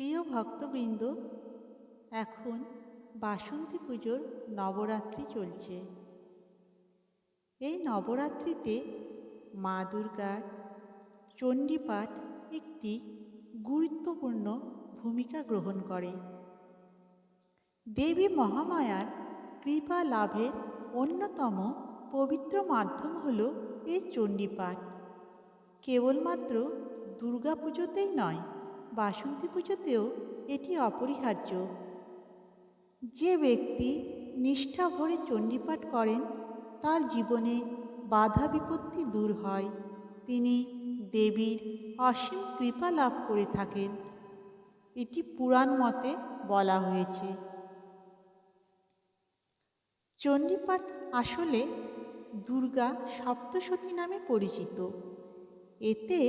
প্রিয় ভক্তবৃন্দ, এখন বাসন্তী পুজোর নবরাত্রি চলছে। এই নবরাত্রিতে মা দুর্গার চণ্ডীপাঠ একটি গুরুত্বপূর্ণ ভূমিকা গ্রহণ করে। দেবী মহামায়ার কৃপা লাভের অন্যতম পবিত্র মাধ্যম হল এই চণ্ডীপাঠ। কেবলমাত্র দুর্গা পুজোতেই নয় বাসন্তী পুজোতেও এটি অপরিহার্য। যে ব্যক্তি নিষ্ঠা ভরে চণ্ডীপাঠ করেন, তার জীবনে বাধা বিপত্তি দূর হয়। তিনি দেবীর অসীম কৃপা লাভ করে থাকেন। এটি পুরাণ মতে বলা হয়েছে। চণ্ডীপাঠ আসলে দুর্গা সপ্তশতী নামে পরিচিত। এতে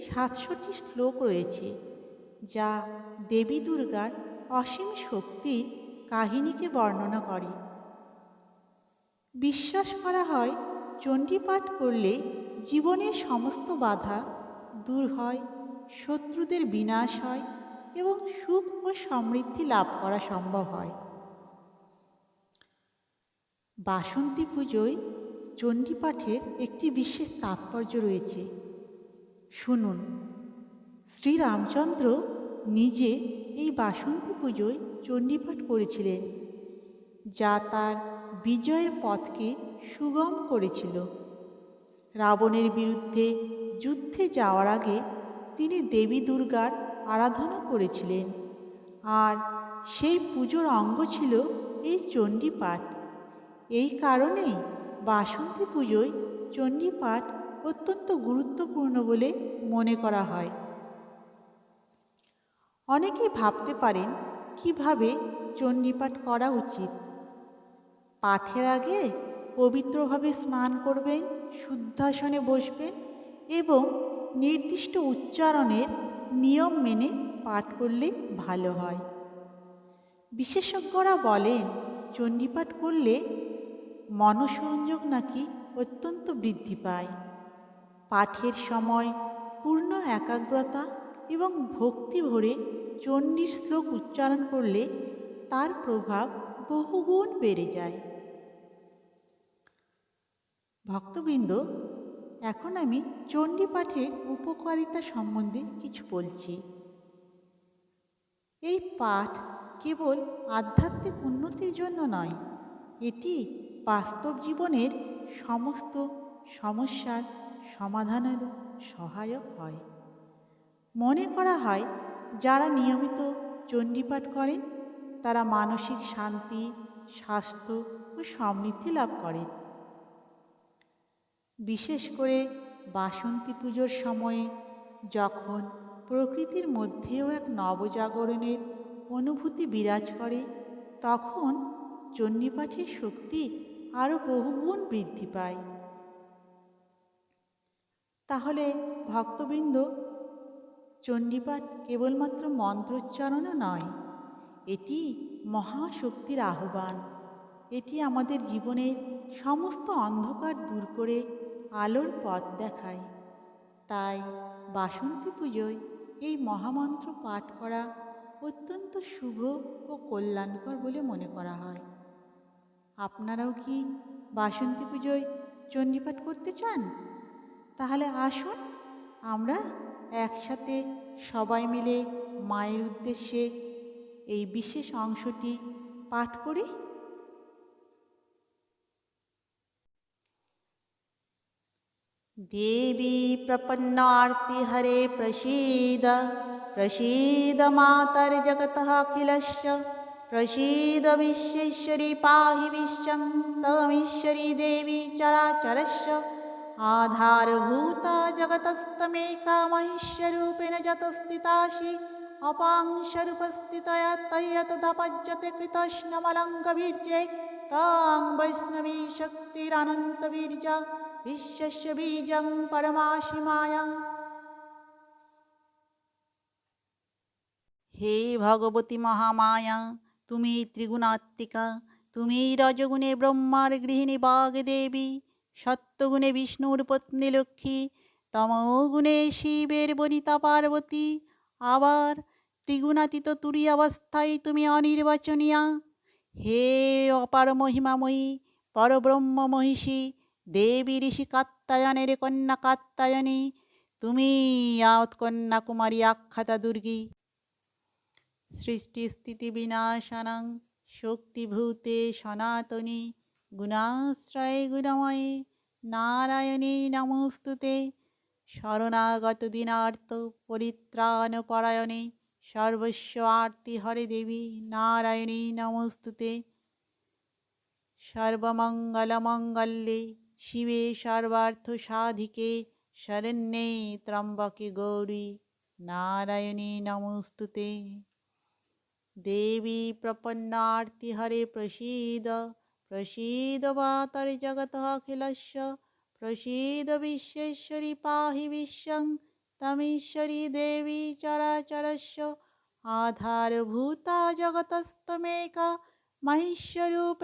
সাতশোটি শ্লোক রয়েছে। যা দেবী দুর্গার অসীম শক্তির কাহিনীকে বর্ণনা করে। বিশ্বাস করা হয়, চণ্ডীপাঠ করলে জীবনের সমস্ত বাধা দূর হয়, শত্রুদের বিনাশ হয় এবং সুখ ও সমৃদ্ধি লাভ করা সম্ভব হয়। বাসন্তী পুজোয় চণ্ডীপাঠের একটি বিশেষ তাৎপর্য রয়েছে। শুনুন। শ্রীরামচন্দ্র নিজে এই বাসন্তী পুজোয় চণ্ডীপাঠ করেছিলেন, যা তার বিজয়ের পথকে সুগম করেছিল। রাবণের বিরুদ্ধে যুদ্ধে যাওয়ার আগে তিনি দেবী দুর্গার আরাধনা করেছিলেন, আর সেই পুজোর অঙ্গ ছিল এই চণ্ডীপাঠ। এই কারণেই বাসন্তী পুজোয় চণ্ডীপাঠ অত্যন্ত গুরুত্বপূর্ণ বলে মনে করা হয়। অনেকেই ভাবতে পারেন কীভাবে চণ্ডীপাঠ করা উচিত। পাঠের আগে পবিত্রভাবে স্নান করবেন, শুদ্ধাসনে বসবেন এবং নির্দিষ্ট উচ্চারণের নিয়ম মেনে পাঠ করলে ভালো হয়। বিশেষজ্ঞরা বলেন, চণ্ডীপাঠ করলে মনসংযোগ নাকি অত্যন্ত বৃদ্ধি পায়। পাঠের সময় পূর্ণ একাগ্রতা এবং ভক্তি ভরে চণ্ডীর শ্লোক উচ্চারণ করলে তার প্রভাব বহুগুণ বেড়ে যায়। ভক্তবৃন্দ, এখন আমি চণ্ডী পাঠের উপকারিতা সম্বন্ধে কিছু বলছি। এই পাঠ কেবল আধ্যাত্মিক উন্নতির জন্য নয়, এটি বাস্তব জীবনের সমস্ত সমস্যার সমাধানেরও সহায়ক হয়। মনে করা হয়, যারা নিয়মিত চণ্ডীপাঠ করেন, তারা মানসিক শান্তি, স্বাস্থ্য ও সমৃদ্ধি লাভ করেন। বিশেষ করে বাসন্তী পুজোর সময়ে যখন প্রকৃতির মধ্যেও এক নবজাগরণের অনুভূতি বিরাজ করে, তখন চণ্ডীপাঠের শক্তি আরও বহুগুণ বৃদ্ধি পায়। তাহলে ভক্তবৃন্দ চণ্ডীপাঠ কেবলমাত্র মন্ত্রোচ্চারণও নয়, এটি মহাশক্তির আহ্বান। এটি আমাদের জীবনের সমস্ত অন্ধকার দূর করে আলোর পথ দেখায়। তাই বাসন্তী পুজোয় এই মহামন্ত্র পাঠ করা অত্যন্ত শুভ ও কল্যাণকর বলে মনে করা হয়। আপনারাও কি বাসন্তী পুজোয় চণ্ডীপাঠ করতে চান? তাহলে আসুন, আমরা একসাথে সবাই মিলে মায়ের উদ্দেশ্যে এই বিশেষ অংশটি পাঠ করি देवी प्रपन्नार्तिहरे प्रसीद प्रसीद मातर्जगतः अखिलस्य प्रसीद विश्वेश्वरी पाहि विश्वं तमीश्वरी देवी चराचरस्य आधारभूता जगतस्तमेका महिष्यरूपेण जतस्थितासि अपांशरूपस्थितया तय्यतदपज्यते कृतस्नमलङ्गवीर्ये तां वैष्णवी शक्तिरनन्तवीर्या বিশ্বস্য বীজং পরমাসি মায়া হে ভগবতী মহামায়া তুমি ত্রিগুণাত্মিকা তুমি রজগুণে ব্রহ্মার গৃহিণী বাগদেবী সত্যগুণে বিষ্ণুর পত্নী লক্ষ্মী তমগুণে শিবের বনিতা পার্বতী। আবার ত্রিগুণাতীত তুরী অবস্থায় তুমি অনির্বাচনীয়া। হে অপার মহিমাময়ী, পরব্রহ্ম মহিষী, দেবী ঋষি কাত্তায়নের কন্যা কাত্তায়নী তুমি কন্যা কুমারী আখ্যাতা দুর্গী। সৃষ্টিস্থিতি বিনাশানাং, শক্তিভূতে সনাতনী। গুণাশ্রয়ে গুণময়ে নারায়ণী নমস্তুতে শরণাগত দিনার্থ পরিত্রাণ পরায়ণে সর্বস্ব আরতি হরে দেবী নারায়ণী নমস্তুতে সর্বমঙ্গলমঙ্গল্যে শিবে সর্বার্থ সাধিকে শরণ্যে ত্রম্বকে গৌরী নারায়ণী নমস্তুতে দেবী প্রপন্নার্তি হরে প্রসীদ প্রসীদ মাতরে জগত অখিলস্য প্রসীদ বিশ্বেশ্বরী পাহি বিশ্বং তমীশ্বরী দেবী চরাচরস্য আধারভূতা জগতস্তমেকা মহিষ্যরূপ